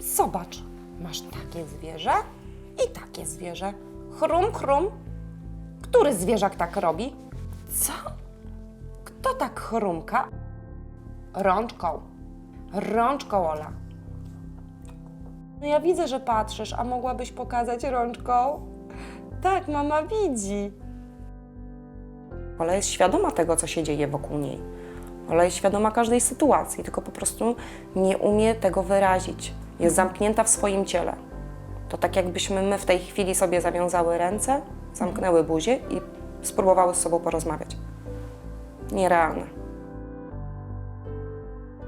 Zobacz, masz takie zwierzę i takie zwierzę. Chrum, chrum. Który zwierzak tak robi? Co? Kto tak chrumka? Rączką. Rączką, Ola. No ja widzę, że patrzysz, a mogłabyś pokazać rączką? Tak, mama widzi. Ola jest świadoma tego, co się dzieje wokół niej. Ola jest świadoma każdej sytuacji, tylko po prostu nie umie tego wyrazić. Jest zamknięta w swoim ciele. To tak jakbyśmy my w tej chwili sobie zawiązały ręce, zamknęły buzię i spróbowały z sobą porozmawiać. Nierealne.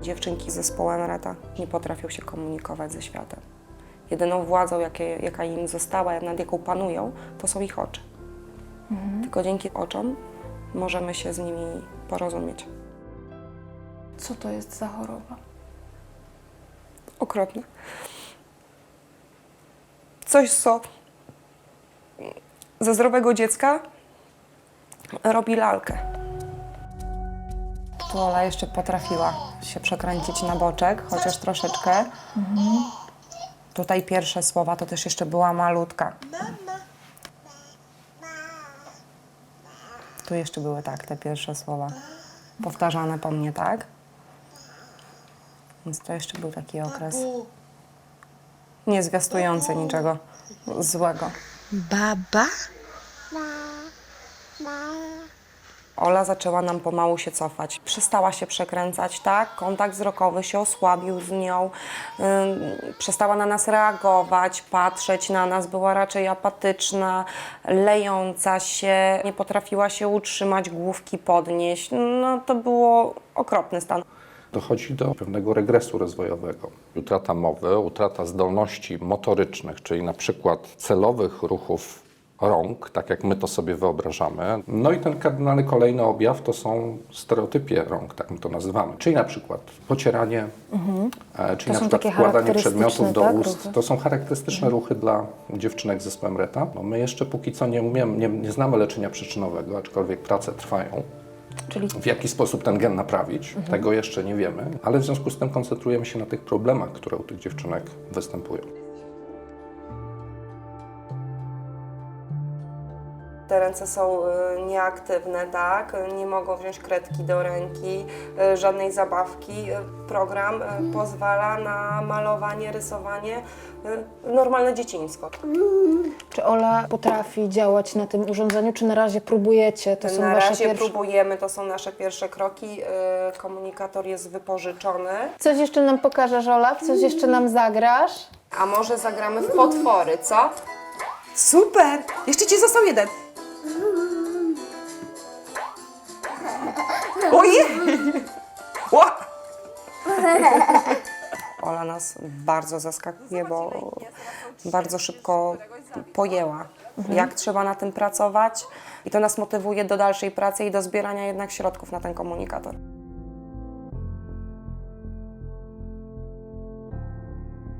Dziewczynki z zespołem Reta nie potrafią się komunikować ze światem. Jedyną władzą, jakie, jaka im została, nad jaką panują, to są ich oczy. Tylko dzięki oczom możemy się z nimi porozumieć. Co to jest za choroba? Okropne. Coś, co ze zdrowego dziecka robi lalkę. Tu Ola jeszcze potrafiła się przekręcić na boczek, chociaż troszeczkę. Tutaj pierwsze słowa to też jeszcze była malutka. Tu jeszcze były tak, te pierwsze słowa. Powtarzane po mnie, tak? Więc to jeszcze był taki okres. Nie zwiastujący niczego złego. Baba? Ola zaczęła nam pomału się cofać. Przestała się przekręcać, tak? Kontakt wzrokowy się osłabił z nią. Ym, przestała na nas reagować, patrzeć na nas. Była raczej apatyczna, lejąca się. Nie potrafiła się utrzymać, główki podnieść. No to było okropny stan. Dochodzi do pewnego regresu rozwojowego. Utrata mowy, utrata zdolności motorycznych, czyli na przykład celowych ruchów rąk, tak jak my to sobie wyobrażamy. No i ten kardynalny kolejny objaw to są stereotypie rąk, tak my to nazywamy. Czyli na przykład pocieranie, e, czyli Mhm. To na przykład wkładanie przedmiotów do tak, ust. ruchy? To są charakterystyczne ruchy dla dziewczynek z zespołem Reta. No my jeszcze póki co nie umiemy, nie, nie znamy leczenia przyczynowego, aczkolwiek prace trwają. Czyli W jaki sposób ten gen naprawić, tego jeszcze nie wiemy, ale w związku z tym koncentrujemy się na tych problemach, które u tych dziewczynek występują. Te ręce są y, nieaktywne, tak? Nie mogą wziąć kredki do ręki, y, żadnej zabawki. Y, Program pozwala na malowanie, rysowanie normalne dzieciństwo. czy Ola potrafi działać na tym urządzeniu, czy na razie próbujecie? To są na wasze razie pierwsze... próbujemy, to są nasze pierwsze kroki. Komunikator jest wypożyczony. Coś jeszcze nam pokażesz, Ola? Coś jeszcze nam zagrasz? A może zagramy w potwory, co? Super! Jeszcze ci został jeden. Ojej! Ła! Ola nas bardzo zaskakuje, bo bardzo szybko pojęła, jak trzeba na tym pracować i to nas motywuje do dalszej pracy i do zbierania jednak środków na ten komunikator.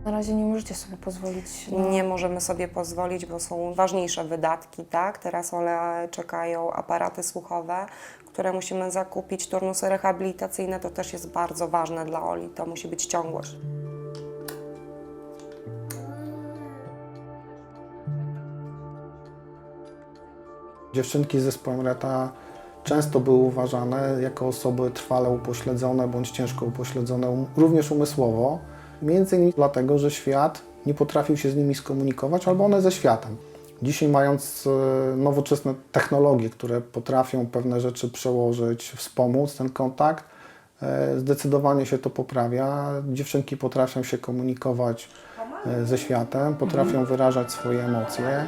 Na razie nie możecie sobie pozwolić na... Nie możemy sobie pozwolić, bo są ważniejsze wydatki, tak? Teraz Ole czekają aparaty słuchowe, które musimy zakupić, turnusy rehabilitacyjne, to też jest bardzo ważne dla Oli, to musi być ciągłość. Dziewczynki z zespołem Reta często były uważane jako osoby trwale upośledzone bądź ciężko upośledzone um- również umysłowo, między innymi dlatego, że świat nie potrafił się z nimi skomunikować albo one ze światem. Dzisiaj mając e, nowoczesne technologie, które potrafią pewne rzeczy przełożyć, wspomóc ten kontakt, e, zdecydowanie się to poprawia. Dziewczynki potrafią się komunikować e, ze światem, potrafią wyrażać swoje emocje.